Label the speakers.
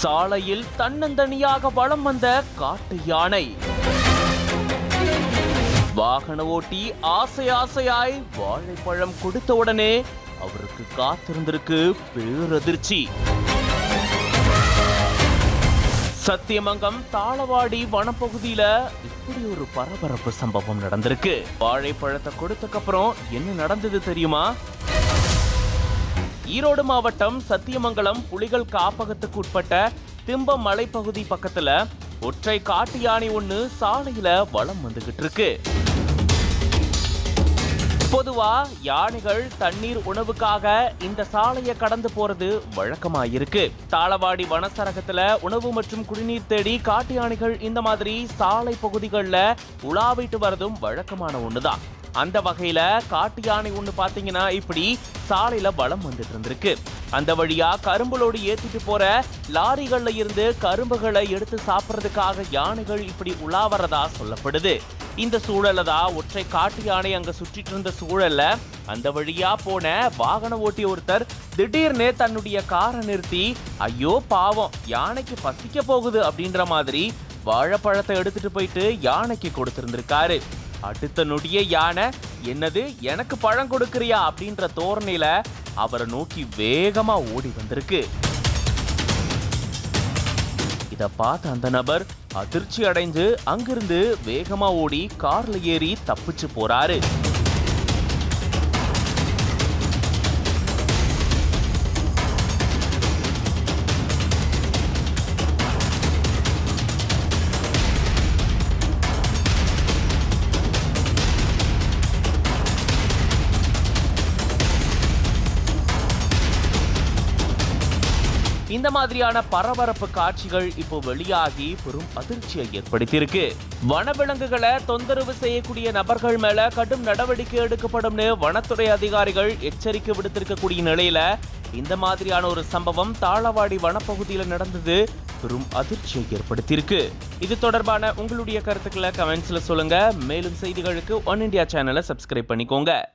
Speaker 1: சாலையில் தன்னந்தனியாக வலம் வந்த காட்டு யானை. வாகன ஓட்டி ஆசை ஆசையாய் வாழைப்பழம் கொடுத்த உடனே அவருக்கு காத்திருந்திருக்கு பேரதிர்ச்சி. சத்தியமங்கம் தாளவாடி வனப்பகுதியில இப்படி ஒரு பரபரப்பு சம்பவம் நடந்திருக்கு. வாழைப்பழத்தை கொடுத்தக்கப்புறம் என்ன நடந்தது தெரியுமா? ஈரோடு மாவட்டம் சத்தியமங்கலம் புலிகள் காப்பகத்துக்கு உட்பட்ட திம்பம் மலைப்பகுதி பக்கத்துல ஒற்றை காட்டு யானை ஒன்று சாலையில வலம் வந்துகிட்டு இருக்கு. பொதுவா யானைகள் தண்ணீர் உணவுக்காக இந்த சாலையை கடந்து போறது வழக்கமாயிருக்கு. தாளவாடி வனசரகத்துல உணவு மற்றும் குடிநீர் தேடி காட்டு யானைகள் இந்த மாதிரி சாலை பகுதிகளில் உலாவிட்டு வரதும் வழக்கமான ஒண்ணுதான். அந்த வகையில காட்டு யானை ஒண்ணு பாத்தீங்கன்னா இப்படி சாலையில வளம் வந்துட்டு இருந்திருக்கு. அந்த வழியா கரும்புலோடு ஏத்திட்டு போற லாரிகள்ல இருந்து கரும்புகளை எடுத்து சாப்பிட்றதுக்காக யானைகள் இப்படி உலாவறதா சொல்லப்படுது. இந்த சூழல்ல தான் ஒற்றை காட்டு யானை அங்க சுற்றிட்டு இருந்த சூழல்ல அந்த வழியா போன வாகன ஓட்டி ஒருத்தர் திடீர்னு தன்னுடைய காரை நிறுத்தி ஐயோ பாவம் யானைக்கு பசிக்க போகுது அப்படின்ற மாதிரி வாழைப்பழத்தை எடுத்துட்டு போயிட்டு யானைக்கு கொடுத்திருந்திருக்காரு. அடுத்த நொடியே யானை என்னது எனக்கு பழம் கொடுக்கறியா அப்படின்ற தோரணையில அவரை நோக்கி வேகமா ஓடி வந்திருக்கு. இத பார்த்த அந்த நபர் அதிர்ச்சி அடைந்து அங்கிருந்து வேகமா ஓடி கார்ல ஏறி தப்பிச்சு போறாரு. இந்த மாதிரியான பரபரப்பு காட்சிகள் இப்போ வெளியாகி பெரும் அதிர்ச்சியை ஏற்படுத்தியிருக்கு. வனவிலங்குகளை தொந்தரவு செய்யக்கூடிய நபர்கள் மேல கடும் நடவடிக்கை எடுக்கப்படும்னு வனத்துறை அதிகாரிகள் எச்சரிக்கை விடுத்திருக்கக்கூடிய நிலையில இந்த மாதிரியான ஒரு சம்பவம் தாளவாடி வனப்பகுதியில் நடந்தது பெரும் அதிர்ச்சியை ஏற்படுத்தியிருக்கு. இது தொடர்பான உங்களுடைய கருத்துக்களை கமெண்ட்ஸ்ல சொல்லுங்க. மேலும் செய்திகளுக்கு ஒன் இண்டியா சேனலை சப்ஸ்கிரைப் பண்ணிக்கோங்க.